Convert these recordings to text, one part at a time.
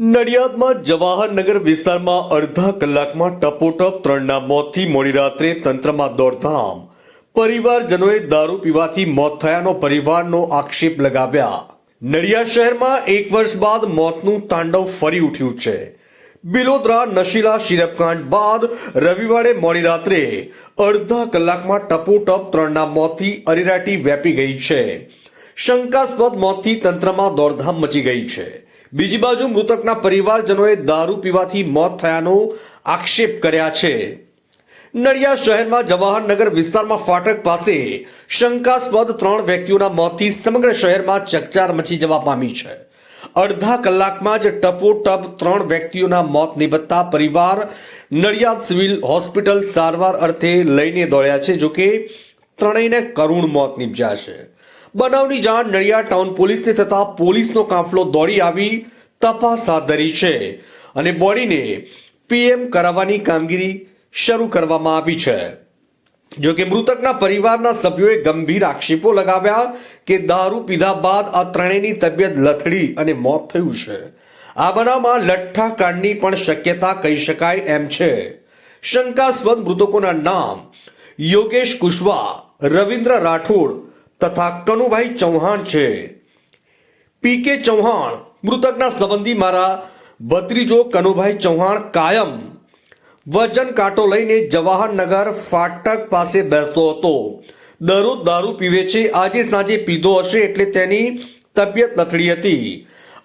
નડિયાદમાં જવાહરનગર વિસ્તારમાં અડધા કલાકમાં ટપોટપ ત્રણના મોતથી મોડી રાત્રે તંત્રમાં દોડધામ. પરિવારજનોએ દારૂ પીવાથી મોત થયાનો પરિવારનો આક્ષેપ લગાવ્યા. નડિયાદ શહેરમાં એક વર્ષ બાદ મોતનું તાંડવ ફરી ઉઠ્યું છે. બિલોદરા, નશીલા, શિરપકાંડ બાદ રવિવારે મોડી રાત્રે અડધા કલાકમાં ટપોટપ ત્રણના મોતથી અરેરાટી વ્યાપી ગઈ છે. શંકાસ્પદ મોતથી તંત્રમાં દોડધામ મચી ગઈ છે. બીજી બાજુ મૃતકના પરિવારજનોએ દારૂ પીવાથી મોત થયાનો આક્ષેપ કર્યા છે. નડિયાદ શહેરમાં જવાહરનગર વિસ્તારમાં ફાટક પાસે શંકાસ્પદ ત્રણ વ્યક્તિઓના મોતથી સમગ્ર શહેરમાં ચકચાર મચી જવા પામી છે. અડધા કલાકમાં જ ટપોટપ ત્રણ વ્યક્તિઓના મોત નિપજતા પરિવાર નડિયાદ સિવિલ હોસ્પિટલ સારવાર અર્થે લઈને દોડ્યા છે, જોકે ત્રણેયને કરુણ મોત નિપજ્યા છે. બનાવની જાણ નડિયાદ ટાઉન પોલીસને થતા પોલીસનો કાફલો દોડી આવી તપાસ હાથ ધરી છે અને બોડીને પીએમ કરાવવાની કામગીરી શરૂ કરવામાં આવી છે. જો કે મૃતકના પરિવારના સભ્યોએ ગંભીર આક્ષેપો લગાવ્યા કે દારૂ પીધા બાદ આ ત્રણેયની તબિયત લથડી અને મોત થયું છે. આ બનાવમાં લઠ્ઠા કાંડની પણ શક્યતા કહી શકાય એમ છે. શંકાસ્પદ મૃતકોના નામ યોગેશ કુશવા, રવિન્દ્ર રાઠોડ તથા કનુભાઈ ચૌહાણ છે. પી કે ચૌહાણ, મૃતકના સંબંધી મારા ભત્રીજો કનુભાઈ ચૌહાણ કાયમ વજન કાંટો લઈને જવાહરનગર ફાટક પાસે બેસતો હતો. દરરોજ દારૂ પીવે છે, આજે સાંજે પીધો હશે એટલે તેની તબિયત લથડી હતી.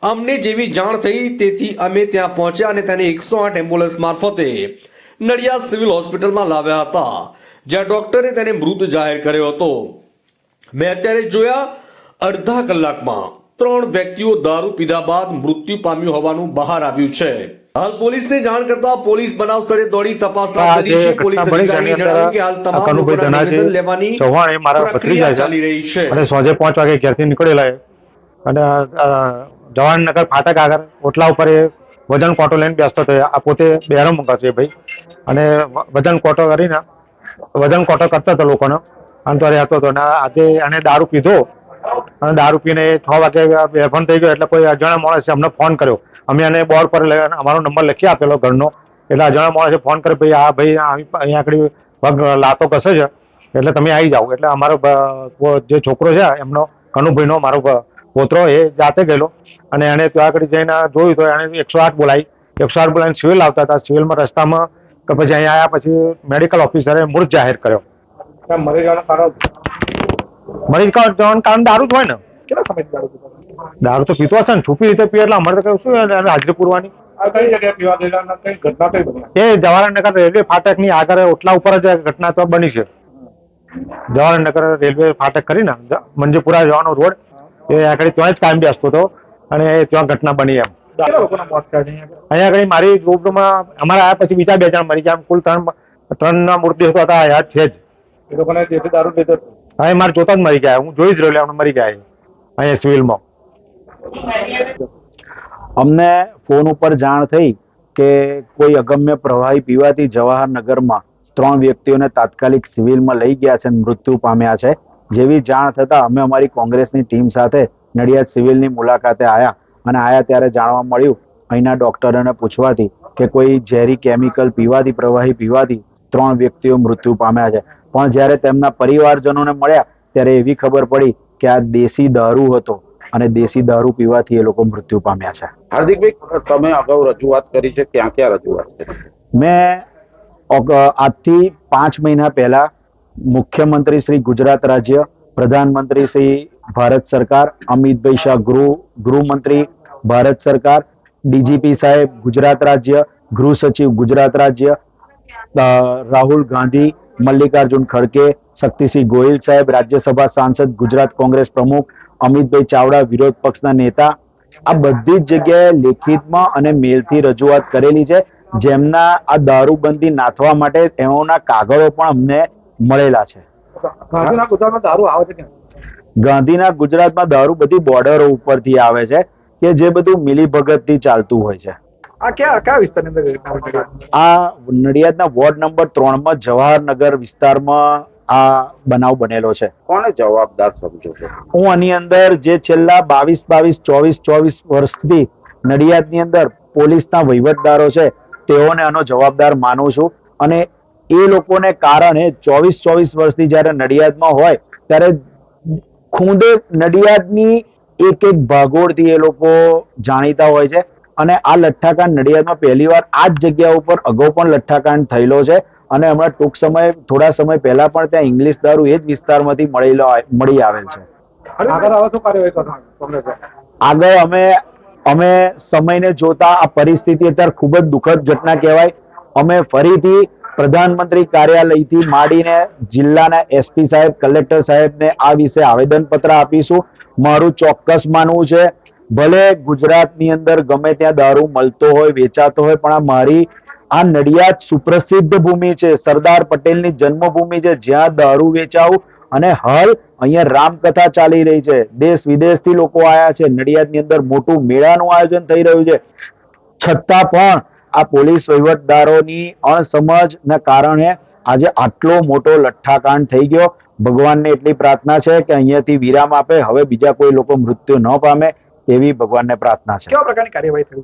અમને જેવી જાણ થઈ તેથી અમે ત્યાં પહોંચ્યા અને તેને એકસો આઠ એમ્બ્યુલન્સ મારફતે નડિયાદ સિવિલ હોસ્પિટલમાં લાવ્યા હતા, જ્યાં ડોક્ટરે તેને મૃત જાહેર કર્યો હતો. મેં અત્યારે જોયા અડધા કલાકમાં ત્રણ વ્યક્તિઓ દારૂ પીધા બાદ મૃત્યુ પામ્યું હોવાનું બહાર આવ્યું છે. હાલ પોલીસને જાણ કરતા પોલીસ બનાવ સ્થળે દોડી તપાસ હાથ ધરી છે. પોલીસ અધિકારીએ જણાવ્યું કે હાલ તમામ લોકોના નિવેદન લેવાની ચૌહાણ એ મારા પ્રક્રિયા ચાલી રહી છે. અને સાંજે પાંચ વાગે ઘેરથી નીકળેલા અને જવાનનગર ફાટક આગળ ઓટલા ઉપર એ વજન કોટો લઈને બેસતો હતો. આ પોતે બેરો મૂકા છે ભાઈ. અને વજન કોટો કરીને વજન કોટો કરતા હતા લોકોનો. તો રહેતો હતો અને આજે એને દારૂ પીધો. અને દારૂ પીને છ વાગે બેફોન થઈ ગયો, એટલે કોઈ અજાણ્યા માણસે અમને ફોન કર્યો. અમે એને બોર્ડ પર અમારો નંબર લખી આપેલો ઘરનો. એટલે અજાણ્યા માણસે ફોન કર્યો, ભાઈ આ, ભાઈ અહીંયા આગળ પગ લાતો કસે છે. એટલે તમે આવી જાઓ. એટલે અમારો જે છોકરો છે, એમનો, કનુભાઈનો, મારો પોતરો, એ જાતે ગયેલો. અને એને ત્યાં આગળ જઈને જોયું તો એને એકસો આઠ બોલાવી. એકસો આઠ બોલાવીને સિવિલ આવતા હતા. સિવિલમાં રસ્તામાં તો પછી અહીંયા આવ્યા પછી મેડિકલ ઓફિસરે મૃત જાહેર કર્યો. મરી જવાનું કારણ મરી જવાનું કારણ દારૂ જ હોય ને. કેટલા સમય દારૂ દારૂ તો પીતો હશે ને છુપી રીતે પીએ એટલે અમારે તો કઈ શું હાજરી પૂરવાની. આ કઈ જગ્યાએ પીવા ગયેલા અને કઈ ઘટના કઈ બની? એ જવાહરનગર રેલવે ફાટકની આગળ ઓટલા ઉપર જ ઘટના તો બની છે. જવાહરનગર રેલવે ફાટક કરીને જ- જવાનો રોડ એ આગળ ત્યાં જ કાયમ બેસતો હતો અને ત્યાં ઘટના બની એમ. અહીંયા આગળ? મારી ગ્રુપમાં અમારા આવ્યા પછી બીજા બે જણ મરી ગયા કુલ ત્રણ ત્રણના મૃત્યુ હતા યાદ છે જ. એ લોકોને જેથી દારૂ લીધો હા એ મારે જોતા જ મરી ગયા. હું જોઈ જ રહ્યો એમને મરી ગયા અહીંયા સિવિલમાં. અમને ફોન ઉપર જાણ થઈ કે કોઈ અગમ્ય પ્રવાહી પીવાથી જવાહરનગરમાં ત્રણ વ્યક્તિઓને તાત્કાલિક સિવિલમાં લઈ ગયા છે અને મૃત્યુ પામ્યા છે. જેવી જાણ થતાં અમે અમારી કોંગ્રેસની ટીમ સાથે નડિયાદ સિવિલની મુલાકાતે આવ્યા અને આવ્યા ત્યારે જાણવા મળ્યું અહીંના ડોક્ટરોને પૂછવાથી કે કોઈ ઝેરી કેમિકલ પીવાથી પ્રવાહી પીવાથી ત્રણ વ્યક્તિઓ મૃત્યુ પામ્યા છે. પણ જ્યારે તેમના પરિવારજનોને મળ્યા ત્યારે એવી ખબર પડી કે આ દેશી દારૂ હતો અને દેશી દારૂ પીવાથી એ લોકો મૃત્યુ પામ્યા છે. હાર્દિકભાઈ તમે અગાઉ રજૂઆત કરી છે ક્યાં ક્યાં રજૂઆત કરી મેં આજથી પાંચ મહિના પહેલા મુખ્યમંત્રી શ્રી ગુજરાત રાજ્ય પ્રધાનમંત્રી શ્રી ભારત સરકાર અમિતભાઈ શાહ ગૃહ ગૃહમંત્રી ભારત સરકાર ડીજીપી સાહેબ ગુજરાત રાજ્ય ગૃહ સચિવ ગુજરાત રાજ્ય રાહુલ ગાંધી મલ્લિકાર્જુન ખડકે શક્તિસિંહ ગોહિલ સાહેબ રાજ્યસભા સાંસદ ગુજરાત કોંગ્રેસ પ્રમુખ અમિતભાઈ ચાવડા વિરોધ પક્ષના નેતા. આ બધી જ જગ્યાએ લેખિતમાં અને મેલથી રજૂઆત કરેલી છે. જેમના આ દારૂબંધી નાથવા માટે તેઓના કાગળો પણ અમને મળેલા છે. ગાંધીના ગુજરાતમાં દારૂ બધી બોર્ડરો ઉપરથી આવે છે કે જે બધું મિલીભગતથી ચાલતું હોય છે. આ ક્યાં કયા વિસ્તારની અંદર આ નડિયાદના વોર્ડ નંબર ત્રણમાં જવાહરનગર વિસ્તારમાં આ બનાવ બનેલો છે. કોને જવાબદાર સમજો છો? હું આની અંદર જે છેલ્લા બાવીસ બાવીસ ચોવીસ ચોવીસ વર્ષથી નડિયાદની અંદર પોલીસના વહીવટદારો છે તેઓને આનો જવાબદાર માનું છું. અને એ લોકોને કારણે ચોવીસ ચોવીસ વર્ષથી જ્યારે નડિયાદમાં હોય ત્યારે ખૂંદે નડિયાદની એક એક ભાગોળથી એ લોકો જાણીતા હોય છે. અને આ લઠ્ઠાકાંડ નડિયાદમાં પહેલી વાર આ જ જગ્યા ઉપર અગાઉ પણ લઠ્ઠાકાંડ થયેલો છે. અને હમણાં ટૂંક સમય થોડા સમય પહેલા પણ ત્યાં ઇંગ્લિશ દારૂ એ જ વિસ્તારમાંથી મળેલો મળી આવેલ છે. આગળ અમે અમે સમયને જોતા આ પરિસ્થિતિ અત્યારે ખૂબ જ દુઃખદ ઘટના કહેવાય. અમે ફરીથી પ્રધાનમંત્રી કાર્યાલયથી માંડીને જિલ્લાના એસપી સાહેબ કલેક્ટર સાહેબને આ વિશે આવેદનપત્ર આપીશું. મારું ચોક્કસ માનવું છે ભલે ગુજરાતની અંદર ગમે ત્યાં દારૂ મળતો હોય, વેચાતો હોય, પણ આ મારી, આ નડિયાદ સુપ્રસિદ્ધ ભૂમિ છે. સરદાર પટેલની જન્મભૂમિ છે. જ્યાં દારૂ વેચાવું અને હાલ અહીંયા રામકથા ચાલી રહી છે. દેશ વિદેશથી લોકો આવ્યા છે. નડિયાદની અંદર મોટું મેળાનું આયોજન થઈ રહ્યું છે. છતાં પણ આ પોલીસ વહીવટદારોની અણસમજના કારણે આજે આટલો મોટો લઠ્ઠાકાંડ થઈ ગયો. ભગવાનને એટલી પ્રાર્થના છે કે અહીંયાથી વિરામ આપે. હવે બીજા કોઈ લોકો મૃત્યુ ન પામે. તેવી ભગવાનને પ્રાર્થના છે. કેવા પ્રકારની કાર્યવાહી થઈ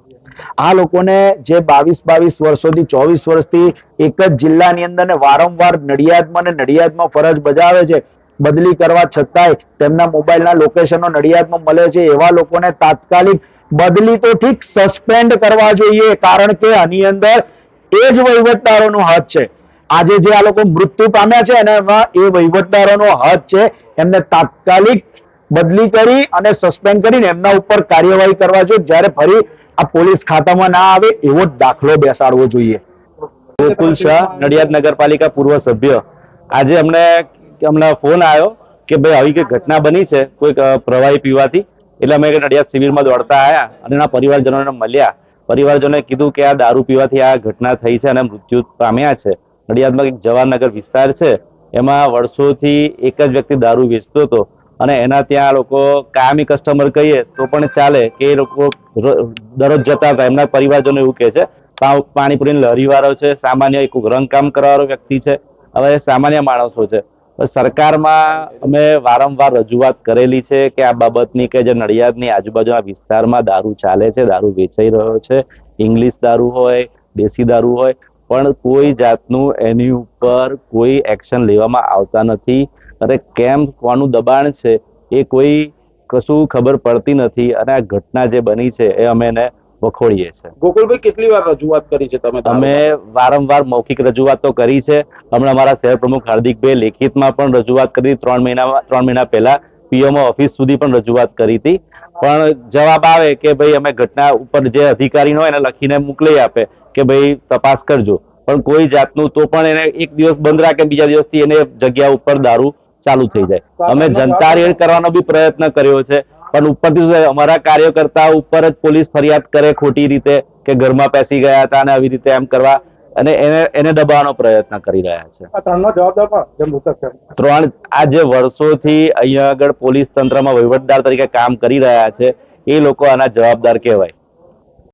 આ લોકોને જે બાવીસ બાવીસ વર્ષોથી ચોવીસ વર્ષથી એક જ જિલ્લાની અંદર ને વારંવાર નડિયાદમાં ને નડિયાદમાં ફરજ બજાવે છે બદલી કરવા છતાંય તેમના મોબાઈલના લોકેશનો નડિયાદમાં મળે છે એવા લોકોને તાત્કાલિક બદલી તો ઠીક સસ્પેન્ડ કરવા જોઈએ કારણ કે આની અંદર એ જ વહીવટદારોનો હાથ છે. આજે જે આ લોકો મૃત્યુ પામ્યા છે અને એમાં એ વહીવટદારોનો હાથ છે એમને તાત્કાલિક બદલી કરી અને સસ્પેન્ડ કરીને એમના ઉપર કાર્યવાહી કરવા જોઈએ. જ્યારે ફરી આ પોલીસ ખાતામાં ના આવે એવો દાખલો બેસાડવો જોઈએ. ગોકુલ શાહ, નડિયાદ નગરપાલિકા પૂર્વ સભ્ય. આજે અમને હમણાં ફોન આવ્યો કે ભાઈ આવી કઈ ઘટના બની છે? કોઈક પ્રવાહી પીવાથી? એટલે અમે નડિયાદ શિબિરમાં દોડતા આવ્યા અને એના પરિવારજનોને મળ્યા. પરિવારજનોએ કીધું કે આ દારૂ પીવાથી આ ઘટના થઈ છે અને મૃત્યુ પામ્યા છે. નડિયાદમાં એક જવાહરનગર વિસ્તાર છે. એમાં વર્ષોથી એક જ વ્યક્તિ દારૂ વેચતો હતો. અને એના ત્યાં લોકો કાયમી કસ્ટમર કહીએ તો પણ ચાલે કે એ લોકો દરરોજ જતા હતા. એમના પરિવારજનો એવું કહે છે પાણીપુરીની લરીવાળો છે, સામાન્ય એક રંગકામ કરવાવાળો વ્યક્તિ છે. હવે સામાન્ય માણસો છે. સરકારમાં અમે વારંવાર રજૂઆત કરેલી છે કે આ બાબતની કે જે નડિયાદની આજુબાજુના વિસ્તારમાં દારૂ ચાલે છે, દારૂ વેચાઈ રહ્યો છે. ઇંગ્લિશ દારૂ હોય, દેશી દારૂ હોય, પણ કોઈ જાતનું એની ઉપર કોઈ એક્શન લેવામાં આવતા નથી. અને કેમ કોનું દબાણ છે એ કોઈ કશું ખબર પડતી નથી અને આ ઘટના જે બની છે એ અમે એને વખોડીએ છે. ગોકુલભાઈ કેટલી વાર રજૂઆત કરી છે તમે અમે વારંવાર મૌખિક રજૂઆત તો કરી છે. હમણાં અમારા શહેર પ્રમુખ હાર્દિકભાઈ લેખિતમાં પણ રજૂઆત કરી ત્રણ મહિનામાં ત્રણ મહિના પહેલા પીએમઓ ઓફિસ સુધી પણ રજૂઆત કરી હતી. પણ જવાબ આવે કે ભાઈ અમે ઘટના ઉપર જે અધિકારી હોય એને લખીને મોકલી આપે કે ભાઈ તપાસ કરજો. પણ કોઈ જાતનું તો પણ એને એક દિવસ બંધ રાખે બીજા દિવસથી એને જગ્યા ઉપર દારૂ ચાલુ થઈ જાય. અમે જનતા રેડ કરવાનો બી પ્રયત્ન કર્યો છે. પણ ઉપરથી અમારા કાર્યકર્તા ઉપર જ પોલીસ ફરિયાદ કરે ખોટી રીતે કે ઘરમાં પેસી ગયા હતા અને આવી રીતે એમ કરવા અને એને એને દબાવવાનો પ્રયત્ન કરી રહ્યા છે. ત્રણ આ જે વર્ષોથી અહીંયા આગળ પોલીસ તંત્રમાં વહીવટદાર તરીકે કામ કરી રહ્યા છે એ લોકો આના જવાબદાર કહેવાય.